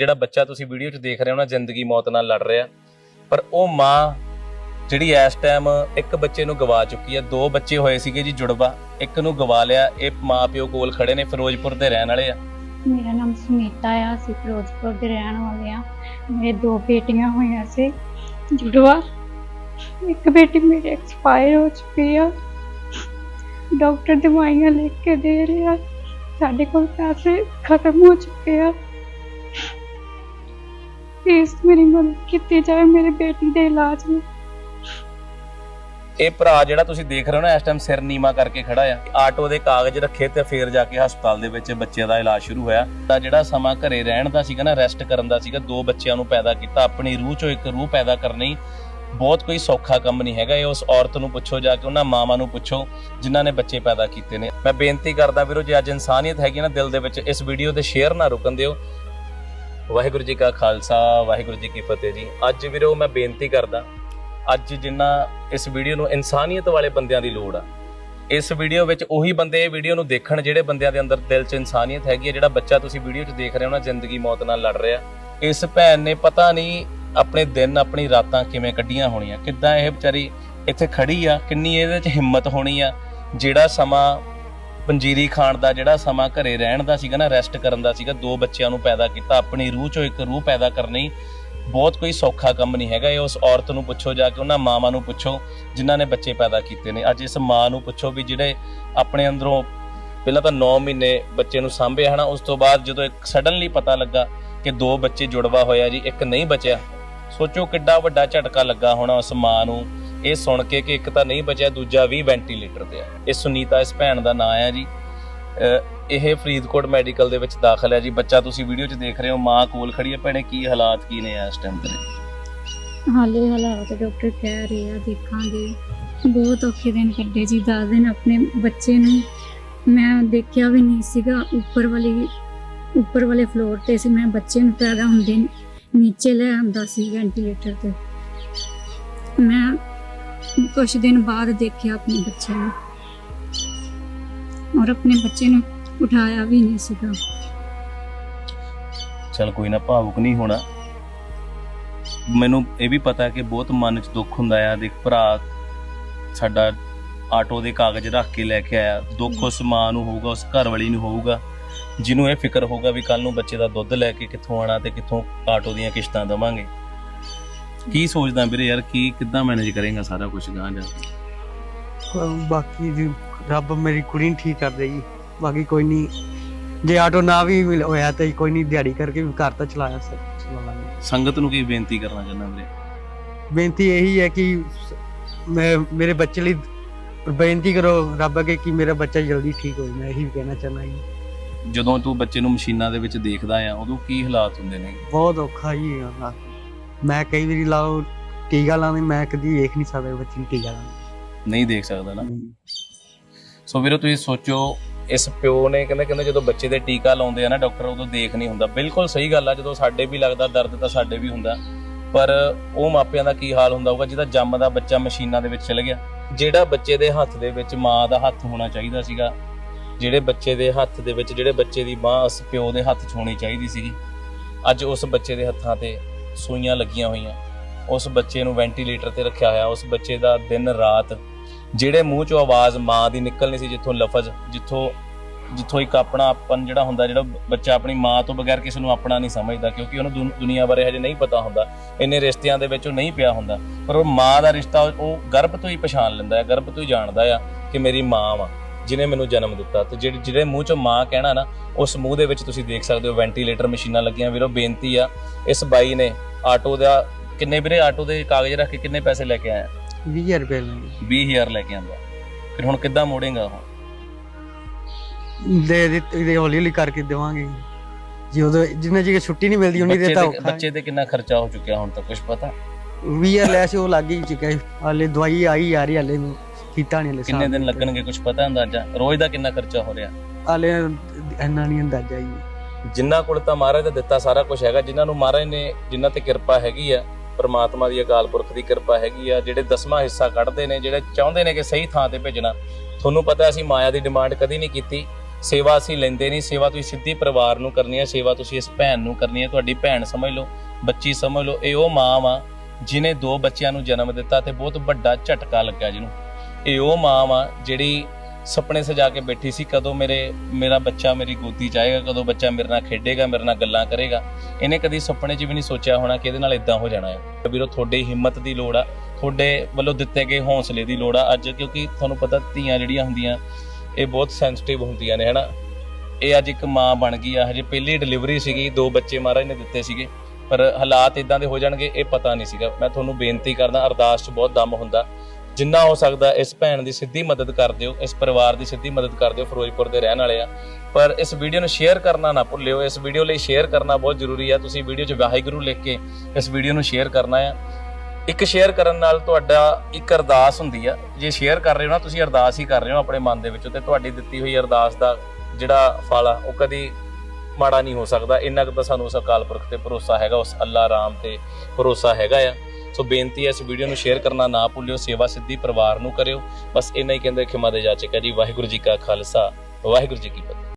ਜਿਹੜਾ ਬੱਚਾ ਤੁਸੀਂ ਵੀਡੀਓ 'ਚ ਦੇਖ ਰਹੇ ਹੋ ਨਾ, ਜ਼ਿੰਦਗੀ ਮੌਤ ਨਾਲ ਲੜ ਰਿਹਾ। ਪਰ ਉਹ ਮਾਂ ਜਿਹੜੀ ਇਸ ਟਾਈਮ ਇੱਕ ਬੱਚੇ ਨੂੰ ਗਵਾ ਚੁੱਕੀ ਹੈ। ਦੋ ਬੱਚੇ ਹੋਏ ਸੀਗੇ ਜੀ, ਜੁੜਵਾ। ਇੱਕ ਨੂੰ ਗਵਾ ਲਿਆ। ਇਹ ਮਾਂ ਪਿਓ ਕੋਲ ਖੜੇ ਨੇ, ਫਿਰੋਜ਼ਪੁਰ ਦੇ ਰਹਿਣ ਵਾਲੇ ਆ। ਮੇਰਾ ਨਾਮ ਸੁਨੀਤਾ ਆ। ਅਸੀਂ ਫਿਰੋਜ਼ਪੁਰ ਦੇ ਰਹਿਣ ਵਾਲੇ ਆ। ਮੇਰੇ ਦੋ ਬੇਟੀਆਂ ਹੋਈਆਂ ਸੀ, ਜੁੜਵਾ। ਇੱਕ ਬੇਟੀ ਮੇਰੀ ਐਕਸਪਾਇਰ ਹੋ ਚੁੱਕੀ ਆ। ਡਾਕਟਰ ਦਵਾਈਆਂ ਲਿਖ ਕੇ ਦੇ ਰਿਹਾ। ਸਾਡੇ ਕੋਲ ਪੈਸੇ ਖਤਮ ਹੋ ਚੁੱਕੇ ਆ। ਪਲੀਜ਼ ਮੇਰੀ ਮਦਦ ਕੀਤੀ ਜਾਏ ਮੇਰੇ ਬੇਟੀ ਦੇ ਇਲਾਜ ਲਈ। ਇਹ ਭਰਾ ਜਿਹੜਾ ਤੁਸੀਂ ਦੇਖ ਰਹੇ ਹੋ ਨਾ, ਇਸ ਟਾਈਮ ਸਿਰ ਨੀਮਾ ਕਰਕੇ ਖੜਾ ਆ। ਆਟੋ ਦੇ ਕਾਗਜ਼ ਰੱਖੇ ਤੇ ਫੇਰ ਜਾ ਕੇ ਹਸਪਤਾਲ ਦੇ ਵਿੱਚ ਬੱਚੇ ਦਾ ਇਲਾਜ ਸ਼ੁਰੂ ਹੋਇਆ। ਤਾਂ ਜਿਹੜਾ ਸਮਾਂ ਘਰੇ ਰਹਿਣ ਦਾ ਸੀਗਾ ਨਾ ਰੈਸਟ ਕਰਨ ਦਾ ਸੀਗਾ, ਦੋ ਬੱਚਿਆਂ ਨੂੰ ਪੈਦਾ ਕੀਤਾ। ਆਪਣੀ ਰੂਹ ਚੋਂ ਇੱਕ ਰੂਹ ਪੈਦਾ ਕਰਨੀ ਬਹੁਤ ਕੋਈ ਸੌਖਾ ਕੰਮ ਨਹੀਂ ਹੈਗਾ। ਇਹ ਉਸ ਔਰਤ ਨੂੰ ਪੁੱਛੋ, ਜਾ ਕੇ ਉਹਨਾਂ ਮਾਵਾਂ ਨੂੰ ਪੁੱਛੋ, ਜਿਨ੍ਹਾਂ ਨੇ ਬੱਚੇ ਪੈਦਾ ਕੀਤੇ ਨੇ। ਮੈਂ ਬੇਨਤੀ ਕਰਦਾ ਵੀਰੋ, ਜੇ ਅੱਜ ਇਨਸਾਨੀਅਤ ਹੈਗੀ ਨਾ ਦਿਲ ਦੇ ਵਿੱਚ, ਇਸ ਵੀਡੀਓ ਤੇ ਸ਼ੇਅਰ ਨਾ ਰੁਕਣ ਦਿਓ। ਵਾਹਿਗੁਰੂ ਜੀ ਕਾ ਖਾਲਸਾ, ਵਾਹਿਗੁਰੂ ਜੀ ਕੀ ਫਤਿਹ ਜੀ। ਅੱਜ ਵੀਰੋ ਮੈਂ ਬੇਨਤੀ ਕਰਦਾ, ਅੱਜ ਜਿੰਨਾ ਇਸ ਵੀਡੀਓ ਨੂੰ ਇਨਸਾਨੀਅਤ ਵਾਲੇ ਬੰਦਿਆਂ ਦੀ ਲੋੜ ਆ, ਇਸ ਵੀਡੀਓ ਵਿੱਚ ਉਹੀ ਬੰਦੇ ਇਹ ਵੀਡੀਓ ਨੂੰ ਦੇਖਣ ਜਿਹੜੇ ਬੰਦਿਆਂ ਦੇ ਅੰਦਰ ਦਿਲ 'ਚ ਇਨਸਾਨੀਅਤ ਹੈਗੀ ਹੈ, ਜਿਹੜਾ ਬੱਚਾ ਤੁਸੀਂ ਵੀਡੀਓ 'ਚ ਦੇਖ ਰਹੇ ਹੋ ਨਾ, ਜ਼ਿੰਦਗੀ ਮੌਤ ਨਾਲ ਲੜ ਰਿਹਾ। ਇਸ ਭੈਣ ਨੇ ਪਤਾ ਨਹੀਂ ਆਪਣੇ ਦਿਨ, ਆਪਣੀ ਰਾਤਾਂ ਕਿਵੇਂ ਕੱਢੀਆਂ ਹੋਣੀਆਂ, ਕਿੱਦਾਂ ਇਹ ਵਿਚਾਰੀ ਇੱਥੇ ਖੜੀ ਆ, ਕਿੰਨੀ ਇਹਦੇ 'ਚ ਹਿੰਮਤ ਹੋਣੀ ਆ, ਜਿਹੜਾ ਸਮਾਂ ਪੰਜੀਰੀ ਖਾਣ ਦਾ ਜਿਹੜਾ ਸਮਾਂ ਘਰੇ ਰਹਿਣ ਦਾ ਸੀਗਾ ਨਾ ਰੈਸਟ ਕਰਨ ਦਾ ਸੀਗਾ, ਦੋ ਬੱਚਿਆਂ ਨੂੰ ਪੈਦਾ ਕੀਤਾ। ਆਪਣੀ ਰੂਹ 'ਚੋਂ ਇੱਕ ਰੂਹ ਪੈਦਾ ਕਰਨੀ ਬਹੁਤ ਕੋਈ ਸੌਖਾ ਕੰਮ ਨਹੀਂ ਹੈਗਾ। ਇਹ ਉਸ ਔਰਤ ਨੂੰ ਪੁੱਛੋ, ਜਾ ਕੇ ਉਹਨਾਂ ਮਾਵਾਂ ਨੂੰ ਪੁੱਛੋ, ਜਿਨ੍ਹਾਂ ਨੇ ਬੱਚੇ ਪੈਦਾ ਕੀਤੇ ਨੇ। ਅੱਜ ਇਸ ਮਾਂ ਨੂੰ ਪੁੱਛੋ ਵੀ ਜਿਹੜੇ ਆਪਣੇ ਅੰਦਰੋਂ ਪਹਿਲਾਂ ਤਾਂ 9 ਮਹੀਨੇ ਬੱਚੇ ਨੂੰ ਸਾਂਭਿਆ ਹਨਾ, ਉਸ ਤੋਂ ਬਾਅਦ ਜਦੋਂ ਇੱਕ ਸਡਨਲੀ ਪਤਾ ਲੱਗਾ ਕਿ ਦੋ ਬੱਚੇ ਜੁੜਵਾ ਹੋਇਆ ਜੀ, ਇੱਕ ਨਹੀਂ ਬਚਿਆ, ਸੋਚੋ ਕਿੱਡਾ ਵੱਡਾ ਝਟਕਾ ਲੱਗਾ ਹੋਣਾ ਉਸ ਮਾਂ ਨੂੰ। ਇਹ ਸੁਣ ਕੇ ਕਿ ਇੱਕ ਤਾਂ ਨਹੀਂ ਬਚਿਆ, ਦੂਜਾ ਵੀ ਵੈਂਟੀਲੇਟਰ ਤੇ ਆ। ਇਹ ਸੁਨੀਤਾ, ਇਸ ਭੈਣ ਦਾ ਨਾਂ ਹੈ ਜੀ। ਇਹ ਫਰੀਦਕੋਟ ਮੈਡੀਕਲ ਦੇ ਵਿੱਚ ਦਾਖਲ ਹੈ ਜੀ। ਬੱਚਾ ਤੁਸੀਂ ਵੀਡੀਓ 'ਚ ਦੇਖ ਰਹੇ ਹੋ, ਮਾਂ ਕੋਲ ਖੜੀ ਹੈ। ਭੈਣੇ, ਕੀ ਹਾਲਾਤ ਕੀ ਨੇ ਇਸ ਟਾਈਮ ਤੇ ਹਾਲੇ ਹਾਲਾਤ ਡਾਕਟਰ ਕਹਿ ਰਹੇ ਆ, ਦੇਖਾਂਗੇ। ਬਹੁਤ ਔਖੇ ਦਿਨ ਕੱਢੇ ਜੀ 10 ਦਿਨ ਆਪਣੇ ਬੱਚੇ ਨੂੰ। ਮੈਂ ਦੇਖਿਆ ਵੀ ਨਹੀਂ ਸੀਗਾ, ਉੱਪਰ ਵਾਲੀ, ਉੱਪਰ ਵਾਲੇ ਫਲੋਰ ਤੇ ਸੀ। ਮੈਂ ਬੱਚੇ ਨੂੰ ਪੈਦਾ ਹੁੰਦੇ ਨੀਚੇ ਲੈ ਆਂਦਾ ਸੀ ਵੈਂਟੀਲੇਟਰ ਤੇ। ਮੈਂ ਕੁਝ ਦਿਨ ਬਾਅਦ ਦੇਖਿਆ ਆਪਣੇ ਬੱਚੇ ਨੂੰ। ਔਰ ਆਪਣੇ ਬੱਚੇ ਨੂੰ ਉਠਾਇਆ ਵੀ ਨਹੀਂ ਸੀਗਾ। ਚਲ ਕੋਈ ਨਾ, ਭਾਵੁਕ ਨਹੀਂ ਹੋਣਾ। ਮੈਨੂੰ ਇਹ ਵੀ ਪਤਾ ਕਿ ਬਹੁਤ ਮਨ 'ਚ ਦੁੱਖ ਹੁੰਦਾ ਆ। ਦੇਖ ਭਰਾ ਸਾਡਾ ਆਟੋ ਦੇ ਕਾਗਜ਼ ਰੱਖ ਕੇ ਲੈ ਕੇ ਆਇਆ। ਦੁੱਖ ਉਸ ਮਾਂ ਨੂੰ ਹੋਊਗਾ, ਉਸ ਘਰ ਵਾਲੀ ਨੂੰ ਹੋਊਗਾ। ਜਿਹਨੂੰ ਇਹ ਫਿਕਰ ਹੋਊਗਾ ਵੀ ਕੱਲ ਨੂੰ ਬੱਚੇ ਦਾ ਦੁੱਧ ਲੈ ਕੇ ਕਿੱਥੋਂ ਆਣਾ ਤੇ ਕਿੱਥੋਂ ਆਟੋ ਦੀਆਂ ਕਿਸ਼ਤਾਂ ਦਵਾਂਗੇ। ਕੀ ਸੋਚਦਾ ਵੀਰੇ ਯਾਰ ਕੀ ਕਿੱਦਾਂ ਮੈਨੇਜ ਕਰੇਗਾ ਸਾਰਾ ਕੁਝ ਗਾਂ ਜਾ? ਬਾਕੀ ਜੀ ਰੱਬ ਮੇਰੀ ਕੁੜੀ ਨੂੰ ਠੀਕ ਕਰ ਦੇ ਜੀ ਬਾਕੀ ਕੋਈ ਨਹੀਂ ਜੇ ਆਟੋ ਨਾ ਵੀ ਮਿਲ- ਹੋਇਆ ਤਾਂ ਕੋਈ ਨਹੀਂ ਦਿਹਾੜੀ ਕਰਕੇ ਵੀ ਘਰ ਤਾਂ ਚਲਾਇਆ ਸਰ ਸੰਗਤ ਨੂੰ ਕੀ ਬੇਨਤੀ ਕਰਨਾ ਚਾਹੁੰਦਾ ਵੀਰੇ? ਬੇਨਤੀ ਇਹੀ ਹੈ ਕਿ ਮੈਂ ਮੇਰੇ ਬੱਚੇ ਲਈ ਬੇਨਤੀ ਕਰੋ ਰੱਬ ਅੱਗੇ ਕਿ ਮੇਰਾ ਬੱਚਾ ਜਲਦੀ ਠੀਕ ਹੋਵੇ ਮੈਂ ਇਹੀ ਕਹਿਣਾ ਚਾਹੁੰਦਾ ਜੀ। ਜਦੋਂ ਤੂੰ ਬੱਚੇ ਨੂੰ ਮਸ਼ੀਨਾਂ ਦੇ ਵਿੱਚ ਦੇਖਦਾ ਆ ਉਦੋਂ ਕੀ ਹਾਲਾਤ ਹੁੰਦੇ ਨੇ? ਬਹੁਤ ਔਖਾ ਜੀ ਹੈਗਾ। ਮੈਂ ਕਈ ਵਾਰੀ ਲਾਓ ਟੀਕਾ ਲਾਉਂਦੇ ਮੈਂ ਕਦੀ ਵੇਖ ਨਹੀਂ ਸਕਦਾ ਬੱਚੇ ਨੂੰ ਟੀਕਾ ਲਾਉਂਦੇ ਨਹੀਂ ਦੇਖ ਸਕਦਾ ਨਾ। ਸੋ ਵੀਰੋ ਤੁਸੀਂ ਸੋਚੋ ਇਸ ਪਿਓ ਨੇ ਕਹਿੰਦੇ ਕਹਿੰਦੇ ਜਦੋਂ ਬੱਚੇ ਦੇ ਟੀਕਾ ਲਾਉਂਦੇ ਆ ਨਾ ਡਾਕਟਰ ਉਦੋਂ ਦੇਖ ਨਹੀਂ ਹੁੰਦਾ। ਬਿਲਕੁਲ ਸਹੀ ਗੱਲ ਆ ਜਦੋਂ ਸਾਡੇ ਵੀ ਲੱਗਦਾ ਦਰਦ ਤਾਂ ਸਾਡੇ ਵੀ ਹੁੰਦਾ। ਪਰ ਉਹ ਮਾਪਿਆਂ ਦਾ ਕੀ ਹਾਲ ਹੁੰਦਾ ਹੋਊਗਾ ਜਿਹਦਾ ਜੰਮਦਾ ਬੱਚਾ ਮਸ਼ੀਨਾਂ ਦੇ ਵਿੱਚ ਚਲ ਗਿਆ। ਜਿਹੜਾ ਬੱਚੇ ਦੇ ਹੱਥ ਦੇ ਵਿੱਚ ਮਾਂ ਦਾ ਹੱਥ ਹੋਣਾ ਚਾਹੀਦਾ ਸੀਗਾ ਜਿਹੜੇ ਬੱਚੇ ਦੇ ਹੱਥ ਦੇ ਵਿੱਚ ਜਿਹੜੇ ਬੱਚੇ ਦੀ ਬਾਹ ਉਸ ਪਿਓ ਦੇ ਹੱਥ 'ਚ ਹੋਣੀ ਚਾਹੀਦੀ ਸੀਗੀ ਅੱਜ ਉਸ ਬੱਚੇ ਦੇ ਹੱਥਾਂ ਤੇ ਸੂਈਆਂ ਲੱਗੀਆਂ ਹੋਈਆਂ। ਉਸ ਬੱਚੇ ਨੂੰ ਵੈਂਟੀਲੇਟਰ ਤੇ ਰੱਖਿਆ ਹੋਇਆ। ਉਸ ਬੱਚੇ ਦਾ ਦਿਨ ਰਾਤ ਜਿਹੜੇ ਮੂੰਹ ਚੋਂ ਆਵਾਜ਼ ਮਾਂ ਦੀ ਨਿਕਲਣੀ ਸੀ, ਜਿੱਥੋਂ ਲਫ਼ਜ਼, ਜਿੱਥੋਂ ਜਿੱਥੋਂ ਇੱਕ ਆਪਣਾ ਆਪਨ ਜਿਹੜਾ ਹੁੰਦਾ, ਜਿਹੜਾ ਬੱਚਾ ਆਪਣੀ ਮਾਂ ਤੋਂ ਬਗੈਰ ਕਿਸੇ ਨੂੰ ਆਪਣਾ ਨਹੀਂ ਸਮਝਦਾ, ਕਿਉਂਕਿ ਉਹਨੂੰ ਦੁਨ- ਦੁਨੀਆ ਬਾਰੇ ਹਜੇ ਨਹੀਂ ਪਤਾ ਹੁੰਦਾ। ਇੰਨੇ ਰਿਸ਼ਤਿਆਂ ਦੇ ਵਿੱਚ ਉਹ ਨਹੀਂ ਪਿਆ ਹੁੰਦਾ। ਪਰ ਉਹ ਮਾਂ ਦਾ ਰਿਸ਼ਤਾ ਉਹ- ਉਹ ਗਰਭ ਤੋਂ ਹੀ ਪਛਾਣ ਲੈਂਦਾ ਹੈ, ਗਰਭ ਤੋਂ ਹੀ ਜਾਣਦਾ ਆ ਕਿ ਮੇਰੀ ਮਾਂ ਵਾ। ਜਿਨੇ ਮੈਨੂੰ ਜਨਮ ਦਿੱਤਾ ਤੇ ਜਿਹੜੇ ਜਿਹੜੇ ਮੂੰਹ ਚੋਂ ਮਾਂ ਕਹਿਣਾ ਨਾ ਉਸ ਮੂੰਹ ਦੇ ਵਿੱਚ ਤੁਸੀਂ ਦੇਖ ਸਕਦੇ ਹੋ ਵੈਂਟੀਲੇਟਰ ਮਸ਼ੀਨਾਂ ਲੱਗੀਆਂ। ਵੀਰੋ ਬੇਨਤੀ ਆ ਇਸ ਬਾਈ ਨੇ ਆਟੋ ਦਾ ਕਿੰਨੇ ਵੀਰੇ ਆਟੋ ਦੇ ਕਾਗਜ਼ ਰੱਖ ਕੇ ਕਿੰਨੇ ਪੈਸੇ ਲੈ ਕੇ ਆਇਆ? 20000 ਰੁਪਏ ਲੈਂਦੇ 20000 ਲੈ ਕੇ ਆਂਦਾ। ਫਿਰ ਹੁਣ ਕਿੱਦਾਂ ਮੋੜੇਗਾ ਉਹ? ਦੇ ਦਿੱਤੇ ਦੇ ਹੌਲੀ ਹੌਲੀ ਕਰਕੇ ਦੇਵਾਂਗੇ। ਜੀ ਉਦੋਂ ਜਿੰਨੇ ਜੀ ਛੁੱਟੀ ਨਹੀਂ ਮਿਲਦੀ ਉਹਨੀ ਬੱਚੇ ਦੇਰ ਤਾਂ ਤੇ ਔਖਾ ਬੱਚੇ ਤੇ ਕਿੰਨਾ ਖਰਚਾ ਹੋ ਚੁੱਕਿਆ ਹੁਣ ਤਾਂ ਕੁਝ ਪਤਾ? ਵੀ ਇਹ ਲੈ ਸੀ ਉਹ ਲੱਗ ਹੀ ਚੁੱਕਿਆ। ਹਾਲੇ ਦਵਾਈ ਆਈ ਆ ਰਹੀ ਹਾਲੇ ਨੂੰ ਕੀਤਾ ਨਹੀਂ ਹਲੇ ਕਿੰਨੇ ਦਿਨ ਲੱਗਣਗੇ ਕੁਝ ਪਤਾ ਅੰਦਾਜ਼ਾ? ਰੋਜ਼ ਦਾ ਕਿੰਨਾ ਖਰਚਾ ਹੋ ਰਿਹਾ? ਹਾਲੇ ਇੰਨਾ ਨਹੀਂ ਅੰਦਾਜ਼ਾ ਜੀ। ਜਿਨ੍ਹਾਂ ਕੋਲ ਤਾਂ ਮਹਾਰਾਜ ਦਾ ਦਿੱਤਾ ਸਾਰਾ ਕੁਝ ਹੈਗਾ ਜਿਨ੍ਹਾਂ ਨੂੰ ਮਹਾਰਾਜ ਨੇ ਜਿਨ੍ਹਾਂ ਤੇ ਕਿਰਪਾ ਹੈਗੀ ਆ ਪਰਮਾਤਮਾ ਦੀ ਅਕਾਲ ਪੁਰਖ ਦੀ ਕਿਰਪਾ ਹੈਗੀ ਆ ਜਿਹੜੇ ਦਸਵਾਂ ਹਿੱਸਾ ਕੱਢਦੇ ਨੇ ਜਿਹੜੇ ਚਾਹੁੰਦੇ ਨੇ ਕਿ ਸਹੀ ਥਾਂ ਤੇ ਭੇਜਣਾ ਤੁਹਾਨੂੰ ਪਤਾ ਅਸੀਂ ਮਾਇਆ ਦੀ ਡਿਮਾਂਡ ਕਦੀ ਨਹੀਂ ਕੀਤੀ। ਸੇਵਾ ਅਸੀਂ ਲੈਂਦੇ ਨਹੀਂ ਸੇਵਾ ਤੁਸੀਂ ਸਿੱਧੀ ਪਰਿਵਾਰ ਨੂੰ ਕਰਨੀ ਹੈ ਸੇਵਾ ਤੁਸੀਂ ਇਸ ਭੈਣ ਨੂੰ ਕਰਨੀ ਹੈ ਤੁਹਾਡੀ ਭੈਣ ਸਮਝ ਲਓ ਬੱਚੀ ਸਮਝ ਲਓ ਇਹ ਉਹ ਮਾਂ ਵਾ ਜਿਨੇ ਦੋ ਬੱਚਿਆਂ ਨੂੰ ਜਨਮ ਦਿੱਤਾ ਤੇ ਬਹੁਤ ਵੱਡਾ ਝਟਕਾ ਲੱਗਾ ਜਿਹਨੂੰ। ਇਹ ਉਹ ਮਾਂ ਵਾ ਜਿਹੜੀ ਸੁਪਨੇ ਸਜਾ ਕੇ ਬੈਠੀ ਸੀ, ਕਦੋਂ ਮੇਰੇ, ਮੇਰਾ ਬੱਚਾ ਮੇਰੀ ਗੋਦੀ ਜਾਏਗਾ ਕਦੋਂ ਬੱਚਾ ਮੇਰੇ ਨਾਲ ਖੇਡੇਗਾ, ਮੇਰੇ ਨਾਲ ਗੱਲਾਂ ਕਰੇਗਾ। ਇਹਨੇ ਕਦੀ ਸੁਪਨੇ 'ਚ ਵੀ ਨਹੀਂ ਸੋਚਿਆ ਹੋਣਾ ਕਿ ਇਹਦੇ ਨਾਲ ਇਦਾਂ ਹੋ ਜਾਣਾ ਹੈ ਵੀਰੋ, ਤੁਹਾਡੀ ਹਿੰਮਤ ਦੀ ਲੋੜ ਆ, ਤੁਹਾਡੇ ਵੱਲੋਂ ਦਿੱਤੇ ਗਏ ਹੌਸਲੇ ਦੀ ਲੋੜ ਆ ਅੱਜ, ਕਿਉਂਕਿ ਤੁਹਾਨੂੰ ਪਤਾ ਧੀਆਂ ਜਿਹੜੀਆਂ ਹੁੰਦੀਆਂ, ਇਹ ਬਹੁਤ ਸੈਂਸਿਟਿਵ ਹੁੰਦੀਆਂ ਨੇ, ਹਨਾ? ਇਹ ਅੱਜ ਇੱਕ ਮਾਂ ਬਣ ਗਈ ਆ, ਹਜੇ ਪਹਿਲੀ ਡਿਲੀਵਰੀ ਸੀਗੀ, ਦੋ ਬੱਚੇ ਮਹਾਰਾਜ ਨੇ ਦਿੱਤੇ ਸੀਗੇ, ਪਰ ਹਾਲਾਤ ਇਦਾਂ ਦੇ ਹੋ ਜਾਣਗੇ, ਇਹ ਪਤਾ ਨਹੀਂ ਸੀਗਾ। ਮੈਂ ਤੁਹਾਨੂੰ ਬੇਨਤੀ ਕਰਦਾ, ਅਰਦਾਸ 'ਚ ਬਹੁਤ ਦਮ ਹੁੰਦਾ। ਜਿੰਨਾ ਹੋ ਸਕਦਾ ਇਸ ਭੈਣ ਦੀ ਸਿੱਧੀ ਮਦਦ ਕਰ ਦਿਓ, ਇਸ ਪਰਿਵਾਰ ਦੀ ਸਿੱਧੀ ਮਦਦ ਕਰ ਦਿਓ, ਫਿਰੋਜ਼ਪੁਰ ਦੇ ਰਹਿਣ ਵਾਲੇ ਆ। ਪਰ ਇਸ ਵੀਡੀਓ ਨੂੰ ਸ਼ੇਅਰ ਕਰਨਾ ਨਾ ਭੁੱਲਿਓ, ਇਸ ਵੀਡੀਓ ਲਈ ਸ਼ੇਅਰ ਕਰਨਾ ਬਹੁਤ ਜ਼ਰੂਰੀ ਆ। ਤੁਸੀਂ ਵੀਡੀਓ 'ਚ ਵਾਹਿਗੁਰੂ ਲਿਖ ਕੇ ਇਸ ਵੀਡੀਓ ਨੂੰ ਸ਼ੇਅਰ ਕਰਨਾ ਆ। ਇੱਕ ਸ਼ੇਅਰ ਕਰਨ ਨਾਲ ਤੁਹਾਡਾ ਇੱਕ ਅਰਦਾਸ ਹੁੰਦੀ ਆ। ਜੇ ਸ਼ੇਅਰ ਕਰ ਰਹੇ ਹੋ ਨਾ, ਤੁਸੀਂ ਅਰਦਾਸ ਹੀ ਕਰ ਰਹੇ ਹੋ ਆਪਣੇ ਮਨ ਦੇ ਵਿੱਚੋਂ ਤੇ ਤੁਹਾਡੀ ਦਿੱਤੀ ਹੋਈ ਅਰਦਾਸ ਦਾ ਜਿਹੜਾ ਫਲ ਆ, ਉਹ ਕਦੀ ਮਾੜਾ ਨਹੀਂ ਹੋ ਸਕਦਾ। ਇੰਨਾ ਕੁ ਤਾਂ ਸਾਨੂੰ ਉਸ ਅਕਾਲ ਪੁਰਖ ਤੇ ਭਰੋਸਾ ਹੈਗਾ, ਉਸ ਅੱਲਾ ਰਾਮ ਤੇ ਭਰੋਸਾ ਹੈਗਾ ਆ। ਸੋ ਬੇਨਤੀ ਹੈ ਇਸ ਵੀਡੀਓ ਨੂੰ ਸ਼ੇਅਰ ਕਰਨਾ ਨਾ ਭੁੱਲਿਓ, ਸੇਵਾ ਸਿੱਧੀ ਪਰਿਵਾਰ ਨੂੰ ਕਰਿਓ। ਬਸ ਇੰਨਾ ਹੀ ਕਹਿੰਦੇ ਖਿਮਾ ਦੇ ਜਾਚਕ ਹੈ ਜੀ। ਵਾਹਿਗੁਰੂ ਜੀ ਕਾ ਖਾਲਸਾ, ਵਾਹਿਗੁਰੂ ਜੀ ਕੀ ਫਤਿਹ।